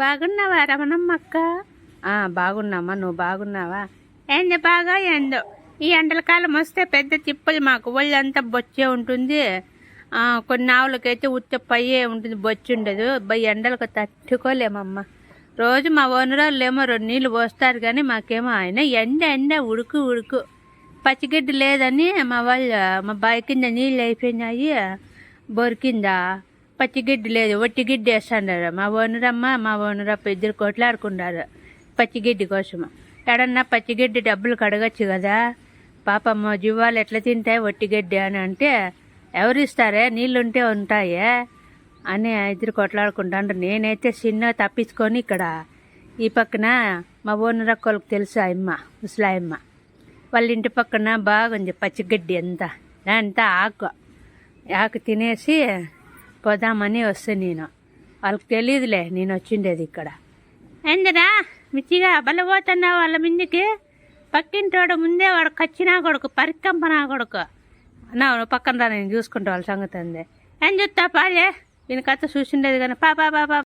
బాగున్నావా రమణమ్మ అక్క బాగున్నామ్మా నువ్వు బాగున్నావా? ఏంది బాగా ఏందో? ఈ ఎండల కాలం వస్తే పెద్ద తిప్పలు మాకు. ఒళ్ళంతా బొచ్చే ఉంటుంది. కొన్ని ఆవులకైతే ఉత్త పయ్యే ఉంటుంది బొచ్చు ఉండదు. బై ఎండలకు తట్టుకోలేమమ్మా. రోజు మా ఓనరాళ్ళు ఏమో రెండు నీళ్ళు పోస్తారు కానీ మాకేమో ఆయన ఎండ ఎండ ఉడుకు ఉడుకు. పచ్చిగడ్డి లేదని మా వాళ్ళు మా బావి కింద నీళ్ళు అయిపోయినాయి. బొరికిందా? పచ్చిగడ్డి లేదు వట్టి గిడ్డి వేస్తాడారు. మా ఓనరమ్మ మా ఓనరప్ప ఇద్దరు కొట్లాడుకున్నారు పచ్చిగడ్డి కోసం ఎడన్నా పచ్చిగడ్డి డబ్బులు కడగచ్చు కదా. పాపమ్మ జీవాలు ఎట్లా తింటాయి ఒట్టిగడ్డి అని అంటే ఎవరిస్తారే? నీళ్ళుంటే ఉంటాయే అని ఇద్దరు కొట్లాడుకుంటాండ్రు. నేనైతే చిన్న తప్పించుకొని ఇక్కడ ఈ పక్కన మా ఓనరక్కలకు తెలుసు అమ్మ ముసలాయమ్మ. వాళ్ళ ఇంటి పక్కన బాగుంది పచ్చిగడ్డి అంతా అంతా ఆకు. ఆకు తినేసి పోదామని వస్తే నేను. వాళ్ళకి తెలియదులే నేను వచ్చిండేది ఇక్కడ. ఏందిరా మిచ్చిగా బలపోతున్నావు వాళ్ళ ముందుకి పక్కింటోడు ముందే వాడు కచ్చినా కొడుకు పరికంపనా కొడుకు. నా పక్కన రా నేను చూసుకుంటా వాళ్ళ సంగతి అంది. ఏం చూస్తా పాలే దీని కథ చూసిండేది కానీ పాపా పాపా